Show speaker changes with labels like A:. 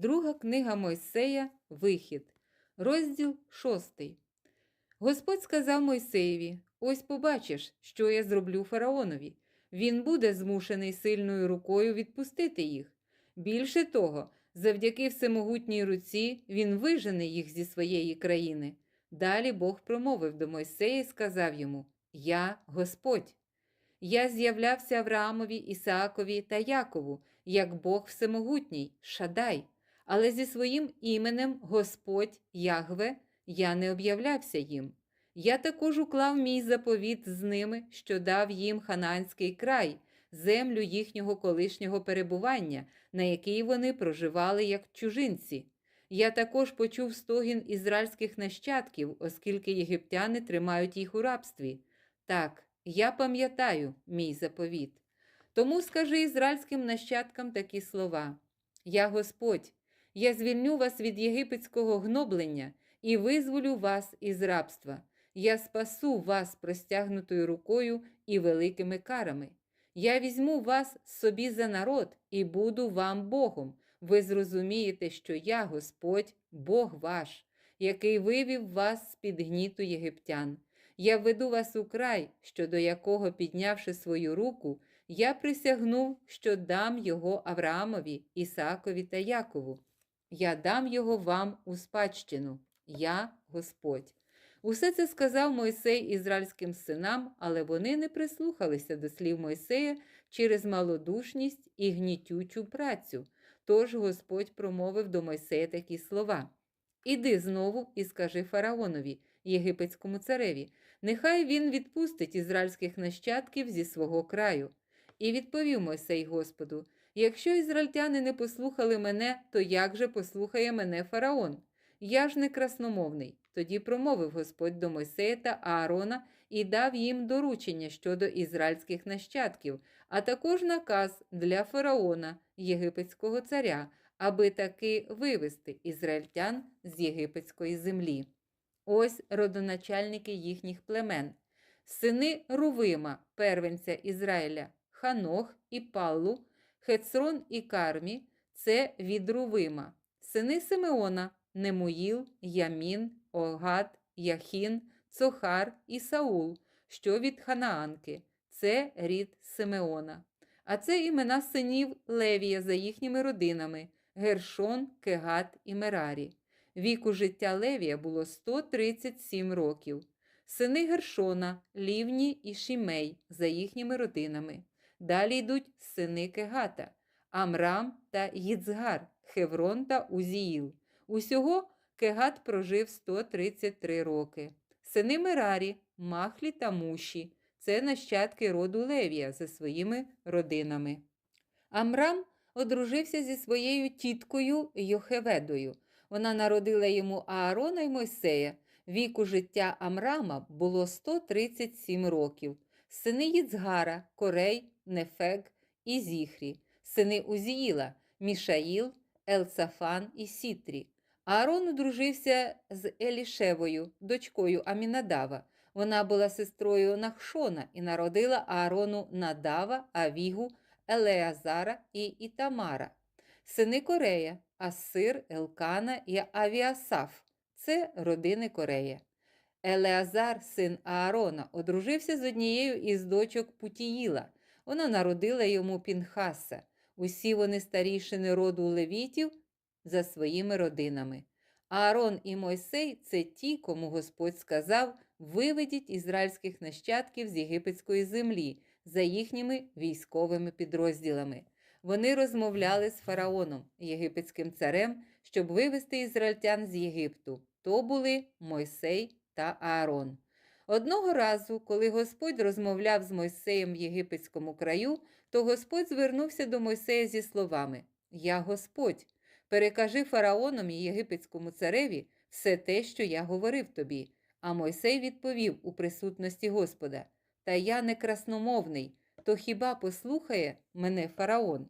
A: Друга книга Мойсея Вихід, розділ 6. Господь сказав Мойсеєві: Ось побачиш, що я зроблю фараонові. Він буде змушений сильною рукою відпустити їх. Більше того, завдяки всемогутній руці він вижене їх зі своєї країни. Далі Бог промовив до Мойсея і сказав йому: Я Господь. Я з'являвся Авраамові, Ісаакові та Якову, як Бог всемогутній, Шадай, але зі своїм іменем Господь Ягве я не об'являвся їм. Я також уклав мій заповіт з ними, що дав їм хананський край, землю їхнього колишнього перебування, на якій вони проживали як чужинці. Я також почув стогін ізраїльських нащадків, оскільки єгиптяни тримають їх у рабстві. Так, я пам'ятаю мій заповіт. Тому скажи ізраїльським нащадкам такі слова: Я Господь, я звільню вас від єгипетського гноблення і визволю вас із рабства. Я спасу вас простягнутою рукою і великими карами. Я візьму вас собі за народ і буду вам Богом. Ви зрозумієте, що я Господь, Бог ваш, який вивів вас з під гніту єгиптян. Я веду вас у край, щодо якого, піднявши свою руку, я присягнув, що дам його Авраамові, Ісаакові та Якову. Я дам його вам у спадщину. Я Господь. Усе це сказав Мойсей ізраїльським синам, але вони не прислухалися до слів Мойсея через малодушність і гнітючу працю. Тож Господь промовив до Мойсея такі слова: Іди знову і скажи фараонові, єгипетському цареві, нехай він відпустить ізраїльських нащадків зі свого краю. І відповів Мойсей Господу: Якщо ізраїльтяни не послухали мене, то як же послухає мене фараон? Я ж не красномовний. Тоді промовив Господь до Мойсея та Аарона і дав їм доручення щодо ізраїльських нащадків, а також наказ для фараона, єгипетського царя, аби таки вивести ізраїльтян з єгипетської землі. Ось родоначальники їхніх племен, сини Рувима, первенця Ізраїля, Ханох і Паллу, Хецрон і Кармі це від Рувима, сини Симеона, Немуїл, Ямін, Огад, Яхін, Цохар і Саул, що від Ханаанки, це рід Симеона. А це імена синів Левія за їхніми родинами Гершон, Кегат і Мерарі. Віку життя Левія було 137 років. Сини Гершона, Лівні і Шімей за їхніми родинами. Далі йдуть сини Кегата, Амрам та Їцгар, Хеврон та Узіїл. Усього Кегат прожив 133 роки. Сини Мерарі, Махлі та Муші це нащадки роду Левія за своїми родинами. Амрам одружився зі своєю тіткою Йохеведою. Вона народила йому Аарона й Мойсея. Віку життя Амрама було 137 років. Сини Їцгара, Корей, Нефег і Зіхрі, сини Узіїла, Мішаїл, Елцафан і Сітрі. Аарон одружився з Елішевою, дочкою Амінадава. Вона була сестрою Нахшона і народила Аарону Надава, Авігу, Елеазара і Ітамара. Сини Корея, Асир, Елкана і Авіасаф це родини Корея. Елеазар, син Аарона, одружився з однією із дочок Путіїла. Вона народила йому Пінхаса. Усі вони старішини роду левітів за своїми родинами. Аарон і Мойсей це ті, кому Господь сказав: виведіть ізраїльських нащадків з єгипетської землі за їхніми військовими підрозділами. Вони розмовляли з фараоном, єгипетським царем, щоб вивести ізраїльтян з Єгипту. То були Мойсей та Аарон. Одного разу, коли Господь розмовляв з Мойсеєм в єгипетському краю, то Господь звернувся до Мойсея зі словами: Я Господь, перекажи фараоном і єгипетському цареві все те, що я говорив тобі. А Мойсей відповів у присутності Господа: Та я не красномовний, то хіба послухає мене фараон?